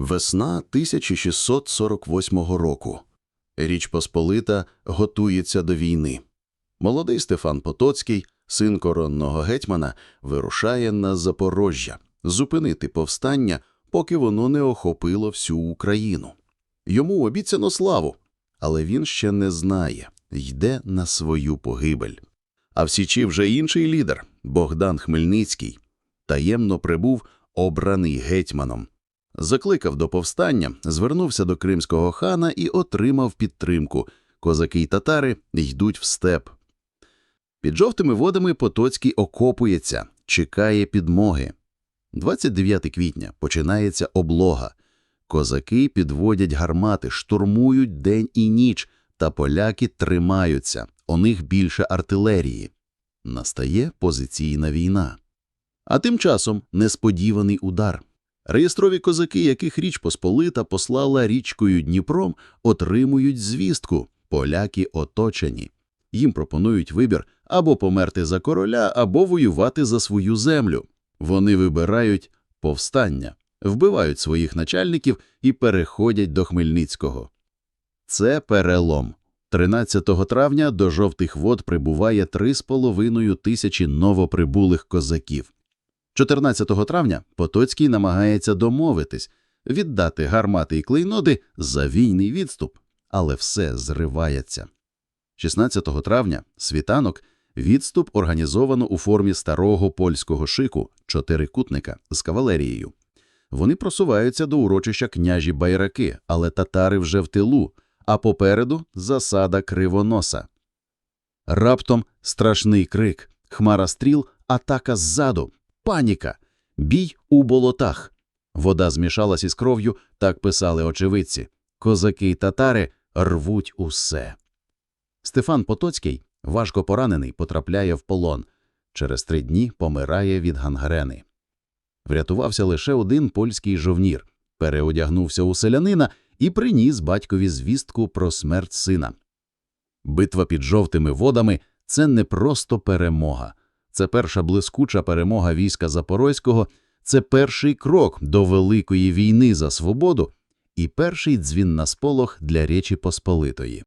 Весна 1648 року. Річ Посполита готується до війни. Молодий Стефан Потоцький, син коронного гетьмана, вирушає на Запорожжя зупинити повстання, поки воно не охопило всю Україну. Йому обіцяно славу, але він ще не знає, йде на свою погибель. А в Січі вже інший лідер Богдан Хмельницький таємно прибув, обраний гетьманом. Закликав до повстання, звернувся до кримського хана і отримав підтримку. Козаки й татари йдуть в степ. Під жовтими водами Потоцький окопується, чекає підмоги. 29 квітня починається облога. Козаки підводять гармати, штурмують день і ніч, та поляки тримаються, у них більше артилерії. Настає позиційна війна. А тим часом несподіваний удар. Реєстрові козаки, яких Річ Посполита послала річкою Дніпром, отримують звістку – поляки оточені. Їм пропонують вибір або померти за короля, або воювати за свою землю. Вони вибирають повстання, вбивають своїх начальників і переходять до Хмельницького. Це перелом. 13 травня до жовтих вод прибуває 3,5 тисячі новоприбулих козаків. 14 травня Потоцький намагається домовитись, віддати гармати і клейноди за війний відступ, але все зривається. 16 травня світанок відступ організовано у формі старого польського шику чотирикутника з кавалерією. Вони просуваються до урочища княжі Байраки, але татари вже в тилу, а попереду засада кривоноса. Раптом страшний крик, хмара стріл, атака ззаду, паніка, бій у болотах. Вода змішалась із кров'ю, так писали очевидці. Козаки й татари рвуть усе. Стефан Потоцький, важко поранений, потрапляє в полон. Через три дні помирає від гангрени. Врятувався лише один польський жовнір, переодягнувся у селянина і приніс батькові звістку про смерть сина. Битва під жовтими водами – це не просто перемога. Це перша блискуча перемога війська Запорозького, це перший крок до Великої війни за свободу і перший дзвін на сполох для Речі Посполитої.